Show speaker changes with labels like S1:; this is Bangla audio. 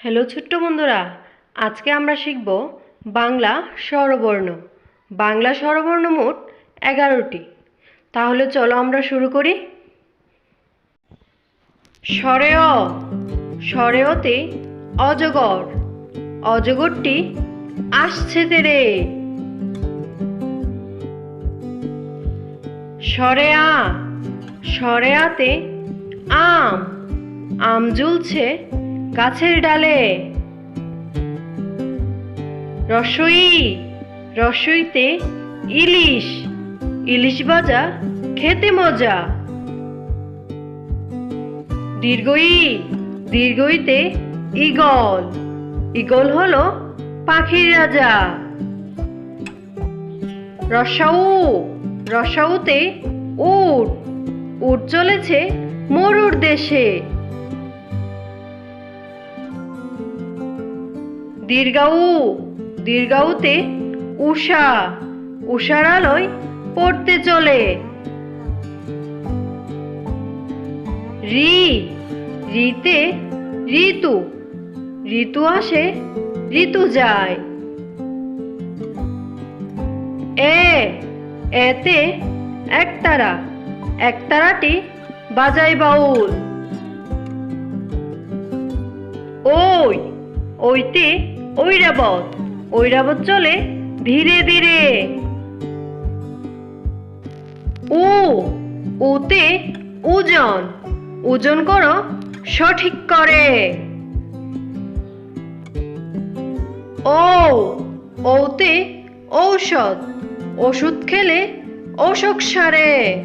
S1: হ্যালো ছোট্ট বন্ধুরা, আজকে আমরা শিখব বাংলা স্বরবর্ণ। বাংলা স্বরবর্ণ মোট এগারোটি। তাহলে চলো আমরা শুরু করি। স্বরে অ স্বরে অতে অজগর। অজগরটি আসছে তেরে। স্বরে আতে আম। আম ঝুলছে গাছের ডালে। রসই, রসইতে ইলিশ। ইলিশ ভাজা খেতে মজা। দীর্ঘই, দীর্ঘইতে ইগল ইগল হলো পাখির রাজা। রসাউ, রসাউতে উট। উট চলেছে মরুর দেশে। দীর্ঘাউ, দীর্ঘাউতে উষা উষার আলোয় পড়তে চলে। রি, রিতে ঋতু ঋতু আসে, ঋতু যায়। এ, এতে একতারা, একতারাটি বাজাই বাউল। ওই ওইতে ঐরাবত। ঐরাবত চলে ধীরে ধীরে। ও ওতে ওজন ওজন করো সঠিক করে। ও ওতে ঔষধ। ওষুধ খেলে অসুখ সারে।